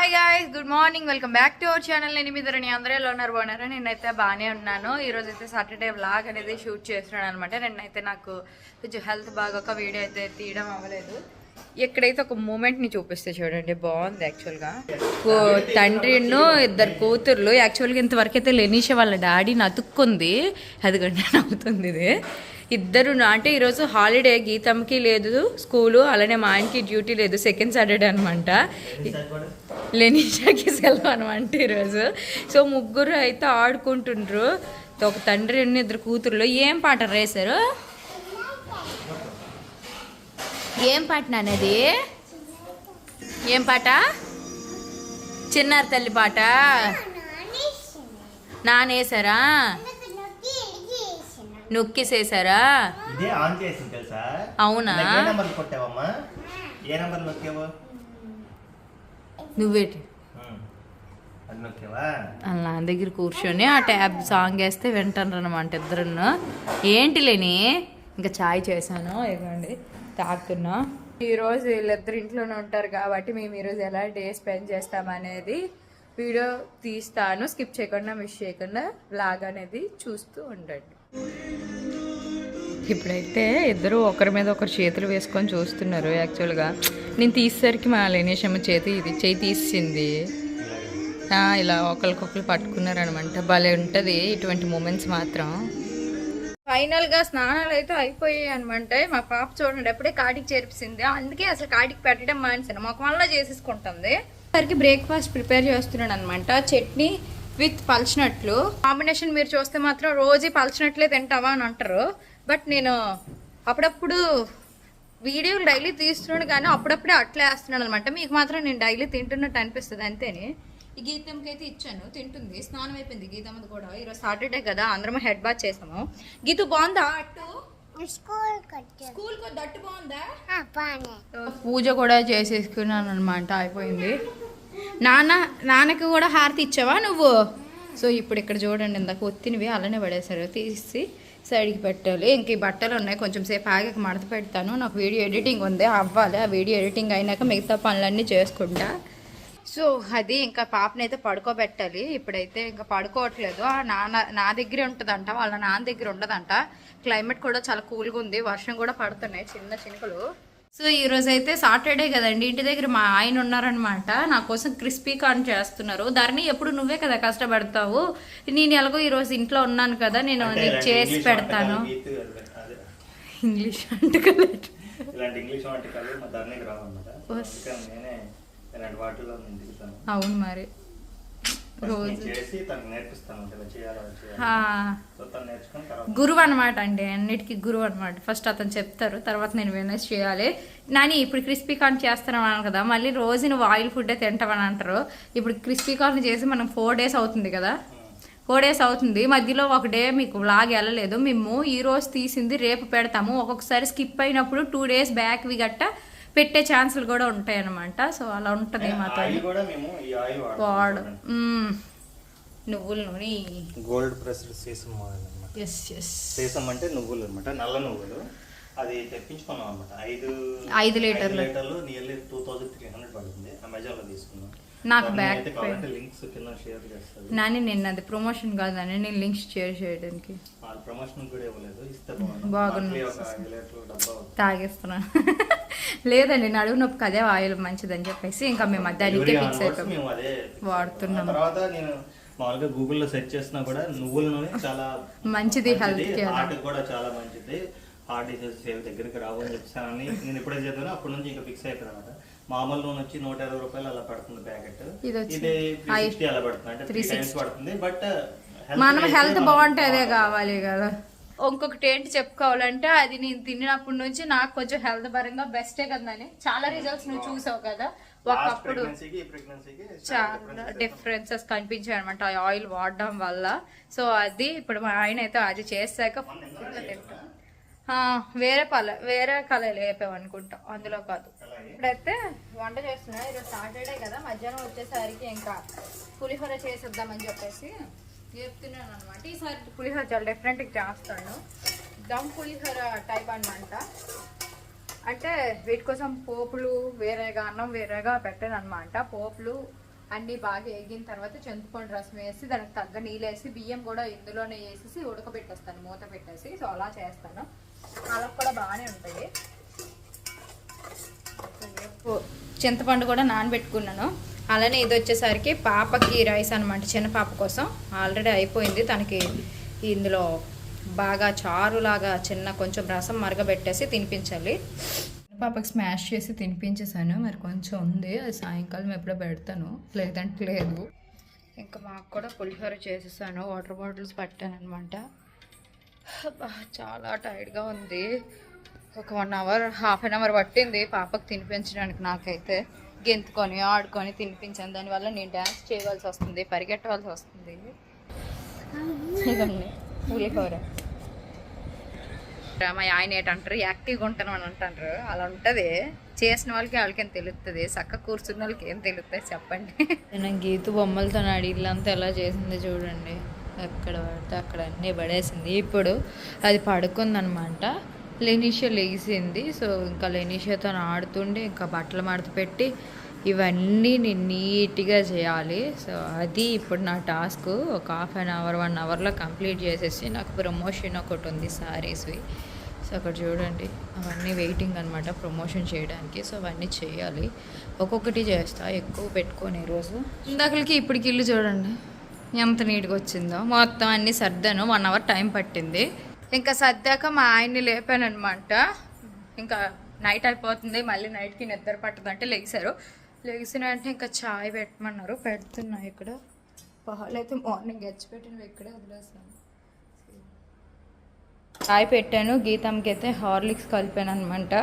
Hi guys good morning welcome back to our channel నేను మీ ధరణి. అందరూ ఎలా ఉన్నారు? బాగున్నారా? నేనైతే బాగానే ఉన్నాను. ఈరోజు అయితే సాటర్డే వ్లాగ్ అనేది షూట్ చేస్తున్నాను అనమాట నేనైతే నాకు కొంచెం హెల్త్ బాగా ఒక వీడియో అయితే తీయడం అవ్వలేదు. ఎక్కడైతే ఒక మూమెంట్ని చూపిస్తే చూడండి బాగుంది యాక్చువల్గా తండ్రిను ఇద్దరు కూతుర్లు. యాక్చువల్గా ఇంతవరకు అయితే లెనీషా వాళ్ళ డాడీ నతుక్కుంది. అదిగంటే నవ్వుతుంది ఇది. ఇద్దరు అంటే ఈరోజు హాలిడే గీతంకి లేదు స్కూలు. అలానే మా ఆయనకి డ్యూటీ లేదు. సెకండ్ సాటర్డే అనమాట లెనిషాకి సెలవు అనమాట ఈరోజు సో ముగ్గురు అయితే ఆడుకుంటుండ్రు. ఒక తండ్రి ఉన్న ఇద్దరు కూతుర్లు. ఏం పాట రేసారు ఏం పాట నాన్నది ఏం పాట? చిన్నారి తల్లి పాట? నానేసారా నొక్కేసేసారా అవునా? ఏ నంబర్ కొట్టావమ్మా? ఏ నంబర్ నొక్కావు? నువ్వేటి? అలా నా దగ్గర కూర్చొని ఆ ట్యాబ్ సాంగ్ వేస్తే వింటాను అనమాట ఇద్దరు ఏంటి లేని? ఇంకా చాయ్ చేశాను ఇవ్వండి తాగుతున్నా ఈరోజు వీళ్ళిద్దరు ఇంట్లోనే ఉంటారు కాబట్టి మేము ఈరోజు ఎలా డే స్పెండ్ చేస్తామనేది వీడియో తీస్తాను. స్కిప్ చేయకుండా మిస్ చేయకుండా బ్లాగ్ అనేది చూస్తూ ఉండండి. ఇప్పుడైతే ఇద్దరు ఒకరి మీద ఒకరు చేతులు వేసుకొని చూస్తున్నారు యాక్చువల్గా. నేను తీసేసరికి మా లేనేషమ్మ చేతి ఇది చేయి తీసింది. ఇలా ఒకరికొకరు పట్టుకున్నారు అనమాట భలే ఉంటుంది ఇటువంటి మూమెంట్స్ మాత్రం. ఫైనల్గా స్నానాలు అయితే అయిపోయాయి అనమాట. మా పాప చూడండి ఎప్పుడే కాటికి చేర్పించింది అందుకే అసలు కాటికి పెట్టడం మానేసాను మాకు వల్ల చేసేసుకుంటుంది. సరికి బ్రేక్ఫాస్ట్ ప్రిపేర్ చేస్తున్నాను అనమాట చట్నీ విత్ పల్చినట్లు. కాంబినేషన్ మీరు చూస్తే మాత్రం రోజు పల్చినట్లే తింటావా అని అంటారు. బట్ నేను అప్పుడప్పుడు వీడియోలు డైలీ తీస్తున్నాడు కానీ అప్పుడప్పుడే అట్లే వేస్తున్నాను అనమాట మీకు మాత్రం నేను డైలీ తింటున్నట్టు అనిపిస్తుంది అంతేనే. ఈ గీతంకి అయితే ఇచ్చాను తింటుంది స్నానం అయిపోయింది గీతమ్మది కూడా. ఈరోజు సాటర్డే కదా అందరం హెడ్ బాత్ చేసాము. గీత బాగుందా అట్టు? స్కూల్ అట్టు బాగుందా? పూజ కూడా చేసేసుకున్నాను అనమాట అయిపోయింది. నాన్న నాన్నకి కూడా హారతి ఇచ్చావా నువ్వు? సో ఇప్పుడు ఇక్కడ చూడండి ఇందాక ఒత్తినవి అలానే పడేశారు. తీసి సైడ్కి పెట్టాలి. ఇంక ఈ బట్టలు ఉన్నాయి. కొంచెం సేపు ఆగాక మడత పెడతాను. నాకు వీడియో ఎడిటింగ్ ఉంది. అవ్వాలి. ఆ వీడియో ఎడిటింగ్ అయినాక మిగతా పనులన్నీ చేసుకుంటా. సో అది ఇంకా పాపనైతే పడుకోబెట్టాలి. ఇప్పుడైతే ఇంకా పడుకోవట్లేదు. ఆ నాన్న నా దగ్గరే ఉంటుందంట. వాళ్ళ నాన్న దగ్గర ఉండదంట. క్లైమేట్ కూడా చాలా కూల్గా ఉంది. వర్షం కూడా పడుతున్నాయి. చిన్న చినుకులు. సో ఈ రోజు అయితే సాటర్డే కదండి ఇంటి దగ్గర మా ఆయన ఉన్నారనమాట. నా కోసం క్రిస్పీ కార్న్ చేస్తున్నారు. ధరణి ఎప్పుడు నువ్వే కదా కష్టపడతావు? నేను ఎలాగో ఈ రోజు ఇంట్లో ఉన్నాను కదా నేను నీకు చేసి పెడతాను. ఇంగ్లీష్ వంటకలేదు ఇలాంటి ఇంగ్లీష్ వంటకాలు మా ధరణికి రావన్నమాట. అందుకని నేనే ఇలాంటి వాటిలో నేను దిగుతాను. అవును మరి. రోజు. గురువు అనమాట అండి అన్నిటికీ గురువు అనమాట ఫస్ట్ అతను చెప్తారు తర్వాత నేను వినస్ చేయాలి. నాని ఇప్పుడు క్రిస్పీ కార్న్ చేస్తున్నాం అన్నాను కదా మళ్ళీ రోజు నువ్వు ఆయిల్ ఫుడ్ తింటామని అంటారు. ఇప్పుడు క్రిస్పీ కార్న్ చేసి మనం ఫోర్ డేస్ అవుతుంది కదా. ఫోర్ డేస్ అవుతుంది. మధ్యలో ఒక డే మీకు లాగ్ వెళ్ళలేదు. మేము ఈ రోజు తీసింది రేపు పెడతాము. ఒక్కొక్కసారి స్కిప్ అయినప్పుడు టూ డేస్ బ్యాక్వి గట్ట పెట్టే ఛాన్సులు కూడా ఉంటాయి అనమాట సో అలా ఉంటుంది మాతో వాడు. నువ్వుల నూనె. Cold pressed sesame yes yes sesame అంటే నువ్వులు అనమాట నల్ల నువ్వులు. అది తెప్పించుకున్నాం అనమాట ఐదు ఐదు లీటర్లు. లీటర్లు nearly two thousand three hundred పడుతుంది. తీసుకున్నాం. నాకు. కావాలంటే లింక్స్ కింద షేర్ చేస్తుంది నాని నేను అది ప్రమోషన్ కాదని నేను లింక్స్ షేర్ చేయడానికి. ప్రమోషన్ కూడా ఇవ్వలేదు. ఇస్తే. తాగేస్తున్నాను లేదండి నడువు నొప్పికి అదే ఆయిల్ మంచిదని చెప్పేసి ఇంకా మేము దానికి Every ఫిక్స్ అయిపోయాం అదే వాడుతున్నాం. తర్వాత నేను మామూలుగా గూగుల్లో సెర్చ్ చేసినా కూడా నువ్వుల నూనె చాలా మంచిది అది. హార్ట్ కూడా చాలా మంచిది. హార్ట్ డిసీజెస్ ఏవి దగ్గరికి రావు అని చెప్పానని నేను ఎప్పుడైతే చదివానో అప్పటి నుంచి ఇంకా ఫిక్స్ అయిపోయాను అనమాట మామూలు నూనె వచ్చి నూట ఇరవై రూపాయలు అలా పడుతుంది ప్యాకెట్. ఇది వచ్చి ఇది ఐ- 360 అలా పడుతుంది. అంటే త్రీ 360. టైమ్స్ పడుతుంది బట్ మనం హెల్త్ బాగుంటే అదే కావాలి కదా. ఇంకొకటి ఏంటి చెప్పుకోవాలంటే అది నేను తిన్నప్పటి నుంచి నాకు కొంచెం హెల్త్ పరంగా బెస్టే కదని చాలా రిజల్ట్స్ నువ్వు చూసావు కదా ఒకప్పుడు. చాలా డిఫరెన్సెస్ కనిపించాయి అనమాట ఆ ఆయిల్ వాడడం వల్ల. సో అది ఇప్పుడు మా ఆయన అయితే అది చేశాక వేరే పల వేరే కలర్ వేపాం అనుకుంటా. అందులో కాదు. ఇప్పుడైతే వంట చేస్తున్నా. ఈరోజు సాటర్డే కదా. మధ్యాహ్నం వచ్చేసరికి ఇంకా పులిహోర చేసేద్దామని చెప్పేసి. చెప్తున్నాను అనమాట ఈసారి పులిహోర చాలా డిఫరెంట్గా చేస్తాను. దమ్ పులిహోర టైప్ అనమాట అంటే వీటి కోసం పోపులు వేరేగా అన్నం వేరేగా పెట్టాను అనమాట పోపులు అన్నీ బాగా వేగిన తర్వాత చింతపండు రసం వేసి దానికి తగ్గ నీళ్ళు వేసి బియ్యం కూడా ఇందులోనే వేసేసి ఉడకబెట్టేస్తాను మూత పెట్టేసి. సో అలా చేస్తాను. అలా కూడా బాగానే ఉంటుంది చింతపండు కూడా నానబెట్టుకున్నాను. అలానే ఇది వచ్చేసరికి పాపకి రైస్ అనమాట చిన్న పాప కోసం. ఆల్రెడీ అయిపోయింది. తనకి ఇందులో బాగా చారులాగా చిన్న కొంచెం రసం మరగబెట్టేసి తినిపించాలి. పాపకి స్మాష్ చేసి తినిపించేసాను మరి కొంచెం ఉంది. అది సాయంకాలం ఎప్పుడో పెడతాను. లేదంటే లేదు. ఇంకా మాకు కూడా పులిహోర చేసేసాను. వాటర్ బాటిల్స్ పట్టాను అనమాట చాలా టైర్డ్గా ఉంది. ఒక one hour half an hour పట్టింది పాపకు తినిపించడానికి నాకైతే. గెంతుకొని ఆడుకొని తినిపించాను. దానివల్ల నేను డ్యాన్స్ చేయవలసి వస్తుంది పరిగెట్టవలసి వస్తుంది. ఇదండి మా ఆయన ఏంటంటారు? యాక్టివ్గా ఉంటాను అని అంటారు అలా ఉంటుంది. చేసిన వాళ్ళకి వాళ్ళకి ఏం తెలుస్తుంది చక్క కూర్చున్న వాళ్ళకి ఏం తెలుస్తుంది చెప్పండి. నేను గీతు బొమ్మలతో నాడు ఇల్లంతా ఎలా చేసింది చూడండి. ఎక్కడ పడితే అక్కడ అన్నీ పడేసింది. ఇప్పుడు అది పడుకుందనమాట. లెనిషియా లేచింది. సో ఇంకా లెనిషియాతో ఆడుతుండే ఇంకా బట్టలు మడత పెట్టి ఇవన్నీ నేను నీట్గా చేయాలి. సో అది ఇప్పుడు నా టాస్క్. ఒక హాఫ్ అన్ అవర్ వన్ అవర్లో కంప్లీట్ చేసేసి నాకు ప్రమోషన్ ఒకటి ఉంది సారీస్వి. సో అక్కడ చూడండి అవన్నీ వెయిటింగ్ అనమాట ప్రమోషన్ చేయడానికి. సో అవన్నీ చేయాలి. ఒక్కొక్కటి చేస్తా ఎక్కువ పెట్టుకొని ఈరోజు. ఇందాకలకి ఇప్పటికి ఇల్లు చూడండి ఎంత నీట్గా వచ్చిందో. మొత్తం అన్నీ సర్దాను. వన్ అవర్ టైం పట్టింది. ఇంకా సర్దాక మా ఆయన్ని లేపానమాట ఇంకా నైట్ అయిపోతుంది మళ్ళీ నైట్కి నిద్ర పట్టదంటే లెగిసారు. లెగిసిన వెంటనే ఇంకా చాయ్ పెట్టమన్నారు. పెడుతున్నా ఇక్కడ. పాలు అయితే మార్నింగ్ ఎచ్చిపెట్టినవి ఇక్కడే వదిలేసాను. చాయ్ పెట్టాను. గీతంకి అయితే హార్లిక్స్ కలిపాను అనమాట